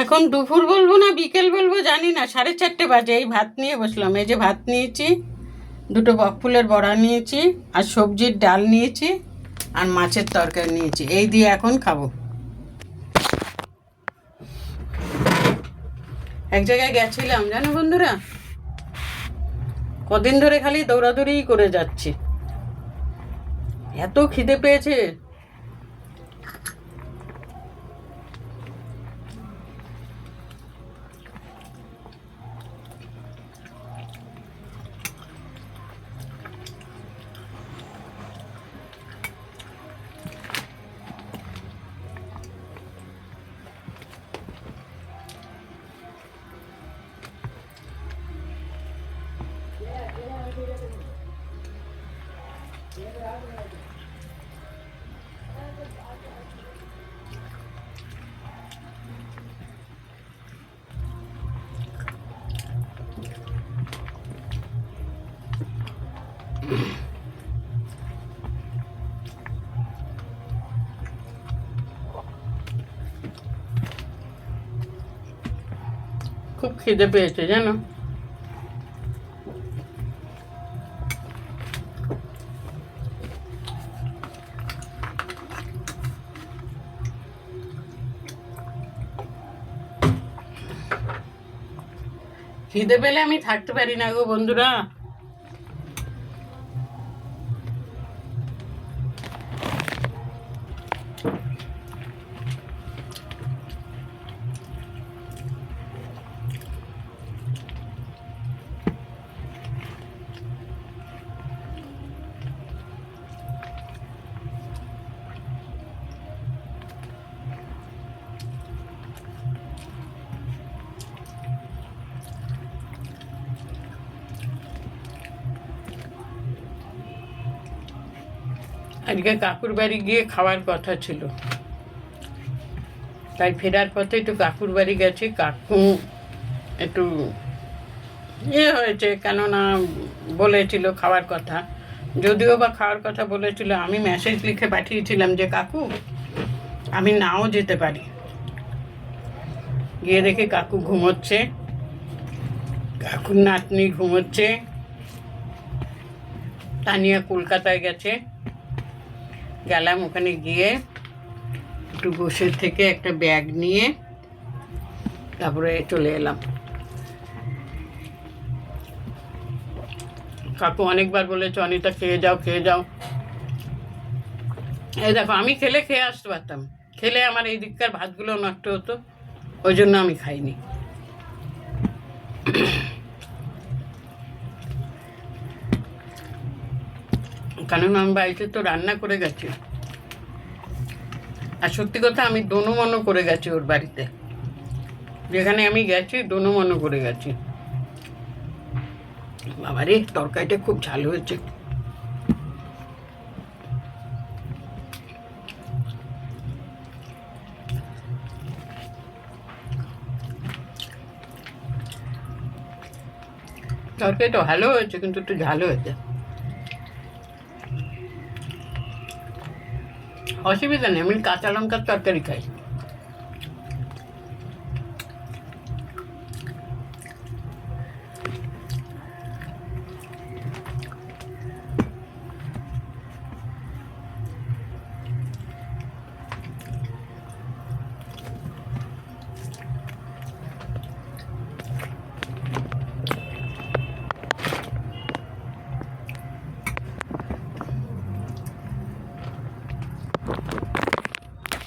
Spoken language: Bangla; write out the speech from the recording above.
এখন দুপুর বলব না, বিকেল বলব, জানি না। সাড়ে চারটে বাজে, এই ভাত নিয়ে বসলাম। এই যে ভাত নিয়েছি, দুটো বকফুলের বড়া নিয়েছি, আর সবজির ডাল নিয়েছি, আর মাছের তরকারি নিয়েছি। এই দিয়ে এখন খাব। এক জায়গায় গেছিলাম, জানো বন্ধুরা? কদিন ধরে খালি দৌড়াদৌড়িই করে যাচ্ছি। এত খিদে পেয়েছে। খুব খিদে পেয়েছে জানো খিদে পেলে আমি থাকতে পারি না গো বন্ধুরা। আজকে কাকুর বাড়ি গিয়ে খাওয়ার কথা ছিল। তাই ফেরার পথে একটু কাকুর বাড়ি গেছি, কাকু একটু ইয়ে হয়েছে, কেননা বলেছিল খাওয়ার কথা। যদিও বা খাওয়ার কথা বলেছিল, আমি মেসেজ লিখে পাঠিয়েছিলাম যে, কাকু, আমি নাও যেতে পারি। গিয়ে দেখি কাকু ঘুমোচ্ছে। কাকুর নাতনি ঘুমোচ্ছে। তানিয়া কলকাতায় গেছে। গেলাম ওখানে গিয়ে একটু বসে থেকে একটা ব্যাগ নিয়ে তারপরে চলে এলাম। কাকু অনেকবার বলেছে, অনিতা, খেয়ে যাও খেয়ে যাও। এই দেখো, আমি খেলে খেয়ে আসতে পারতাম। খেলে আমার এই দিককার ভাতগুলো নষ্ট হতো, ওই জন্য আমি খাইনি। কারণ আমি বাড়িতে তো রান্না করে গেছি। আর সত্যি কথা, আমি দোনো করে গেছি ওর বাড়িতে। যেখানে আমি গেছি দোনো করে গেছি। বাবারে, তরকারিটা খুব ঝাল হয়েছে। তরকারিটা ভালো হয়েছে, কিন্তু একটু ঝাল হয়েছে। অসুবিধা নেই আমি কাঁচা লঙ্কার তরকারি খাই